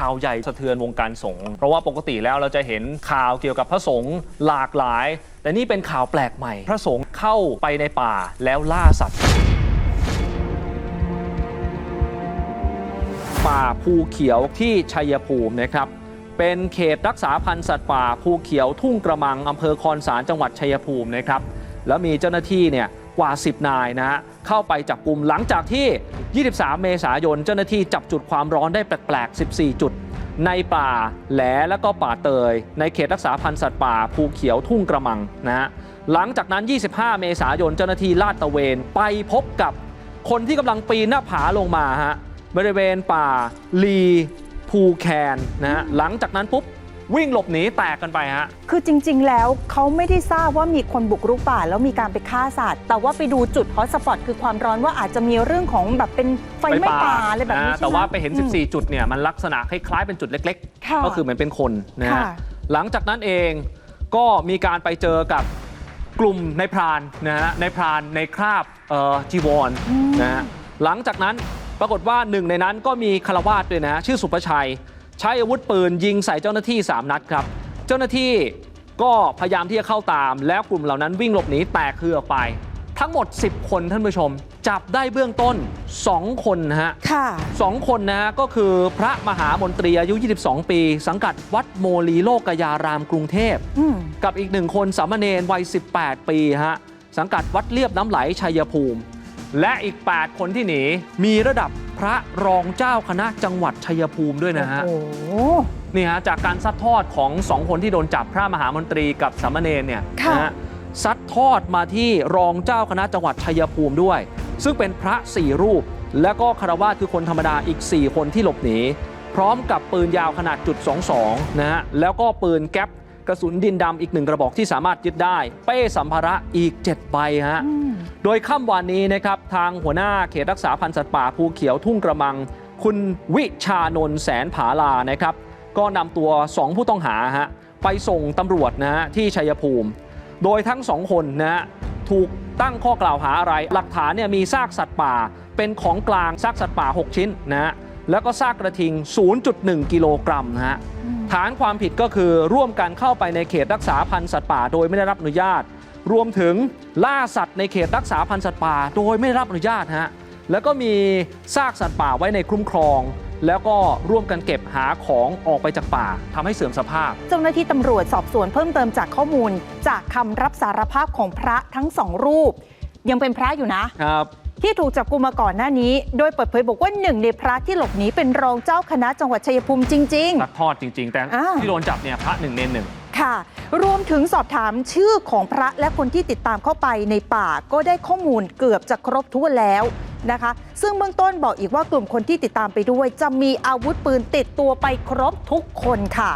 ข่าวใหญ่สะเทือนวงการสงฆ์เพราะว่าปกติแล้วเราจะเห็นข่าวเกี่ยวกับพระสงฆ์หลากหลาย แต่นี่เป็นข่าวแปลกใหม่ พระสงฆ์เข้าไปในป่าแล้วล่าสัตว์ ป่าภูเขียวที่ชัยภูมินะครับเป็นเขตรักษาพันธุ์สัตว์ป่าภูเขียวทุ่งกระมังอำเภอคอนสารจังหวัดชัยภูมินะครับแล้วมีเจ้าหน้าที่เนี่ย กว่า 10 นายนะฮะเข้าไปจับกลุ่มหลังจากที่ 23 เมษายน เจ้าหน้าที่จับจุดความร้อนได้แปลกๆ 14 จุด ในป่าแหลและก็ป่าเตย ในเขตรักษาพันธุ์สัตว์ป่าภูเขียวทุ่งกระมังนะฮะหลังจากนั้น 25 เมษายนเจ้าหน้าที่ลาดตระเวนไปพบกับคนที่กำลังปีนหน้าผาลงมาฮะบริเวณป่าลีภูแคนนะฮะหลังจากนั้นปุ๊บ วิ่งหลบหนีแตกกันไปฮะ คือจริง ๆ แล้วเขาไม่ได้ทราบว่ามีคนบุกรุกป่าแล้วมีการไปฆ่าสัตว์ แต่ว่าไปดูจุดฮอตสปอตคือความร้อนว่าอาจจะมีเรื่องของแบบเป็นไฟไหม้ป่าอะไรแบบนี้นะใช่ไหมแต่ว่าไปเห็นอืม14 จุดเนี่ยมันลักษณะคล้ายๆเป็นจุดเล็กค่ะๆก็คือเหมือนเป็นคนนะฮะค่ะหลังจากนั้นเองก็มีการไปเจอกับกลุ่มในายพรานนะฮะในายพรานในคราบเอ่อจีวรนะฮะหลังจากนั้นปรากฏว่าหนึ่งในนั้นก็มีคารวาสด้วยนะฮะชื่อสุภชัย ใช้อาวุธปืนยิงใส่เจ้าหน้าที่ 3 นัดครับ เจ้าหน้าที่ก็พยายามที่จะเข้าตาม แล้วกลุ่มเหล่านั้นวิ่งหลบหนีแตกคือออกไป ทั้งหมด 10 คนท่านผู้ชม จับได้เบื้องต้น 2 คนนะฮะค่ะสองคนนะฮะก็คือพระมหามนตรีอายุ 22 ปี สังกัดวัดโมลีโลกยารามกรุงเทพ อืมกับอีกหนึ่งคนสามเณรวัย 18 ปีฮะสังกัดวัดเลียบน้ำไหลชัยภูมิ และอีก 8 คนที่หนีมีระดับ พระรองเจ้าคณะจังหวัดชัยภูมิด้วยนะฮะ โอ้โห นี่ฮะจากการซัดทอดของสองคนที่โดนจับพระมหามนตรีกับสามเณรเนี่ยค่ะ นะฮะซัดทอดมาที่รองเจ้าคณะจังหวัดชัยภูมิด้วย ซึ่งเป็นพระสี่รูป และก็คารวาสคือคนธรรมดาอีก 4 คนที่หลบหนี พร้อมกับปืนยาวขนาดจุด22นะฮะแล้วก็ปืนแก๊ปกระสุนดินดำอีกหนึ่งกระบอกที่สามารถยึดได้ เป้สัมภาระอีก 7 ใบฮะ อืม โดยค่ำวานนี้นะครับทางหัวหน้าเขตรักษาพันธุ์สัตว์ป่าภูเขียวทุ่งกระมัง คุณวิชานนท์แสนผาลานะครับ ก็นำตัว 2 ผู้ต้องหาฮะไปส่งตำรวจนะฮะที่ชัยภูมิ โดยทั้งสองคนนะฮะถูกตั้งข้อกล่าวหาอะไร หลักฐานเนี่ยมีซากสัตว์ป่าเป็นของกลางซากสัตว์ป่า 6 ชิ้นนะฮะแล้วก็ซากกระทิง 0.1 กิโลกรัมนะฮะฐานความผิดก็คือร่วมกันเข้าไปในเขตรักษาพันธุ์สัตว์ป่า โดยไม่ได้รับอนุญาต รวมถึงล่าสัตว์ในเขตรักษาพันธุ์สัตว์ป่า โดยไม่ได้รับอนุญาตฮะแล้วก็มีซากสัตว์ป่าไว้ในคุ้มครอง แล้วก็ร่วมกันเก็บหาของออกไปจากป่าทำให้เสื่อมสภาพ เจ้าหน้าที่ตำรวจสอบสวนเพิ่มเติมจากข้อมูล จากคำรับสารภาพของพระทั้งสองรูป ยังเป็นพระอยู่นะครับที่ถูกจับกุมมาก่อนหน้านี้ โดยเปิดเผยบอกว่าหนึ่งในพระที่หลบหนีเป็นรองเจ้าคณะจังหวัดชัยภูมิจริงตัดทอดจริง ๆ แต่อ่าที่โดนจับเนี่ยพระหนึ่งเนนหนึ่งๆ ค่ะ รวมถึงสอบถามชื่อของพระและคนที่ติดตามเข้าไปในป่าก็ได้ข้อมูลเกือบจะครบถ้วนแล้วนะคะ ซึ่งเบื้องต้นบอกอีกว่ากลุ่มคนที่ติดตามไปด้วย จะมีอาวุธปืนติดตัวไปครบทุกคนค่ะ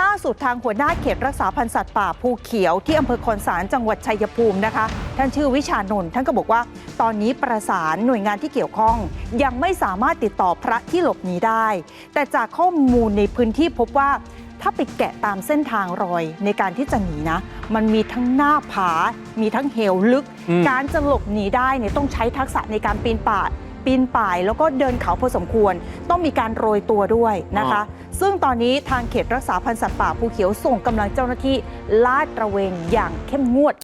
ล่าสุดทางหัวหน้าเขตรักษาพันธุ์สัตว์ป่าภูเขียวที่อำเภอคอนสารจังหวัดชัยภูมินะคะ ท่านชื่อวิชานนท์ท่านก็บอกว่า ตอนนี้ประสานหน่วยงานที่เกี่ยวข้อง ยังไม่สามารถติดต่อพระที่หลบหนีได้ แต่จากข้อมูลในพื้นที่พบว่า ถ้าไปแกะตามเส้นทางรอยในการที่จะหนีนะ มันมีทั้งหน้าผา มีทั้งเหวลึก อืม การจะหลบหนีได้เนี่ยต้องใช้ทักษะในการปีนป่าปีนป่าย แล้วก็เดินเขาพอสมควร ต้องมีการโรยตัวด้วยนะคะ ซึ่งตอนนี้ทางเขตรักษาพันธุ์สัตว์ป่าภูเขียวส่งกำลังเจ้าหน้าที่ลาดตระเวนอย่างเข้มงวด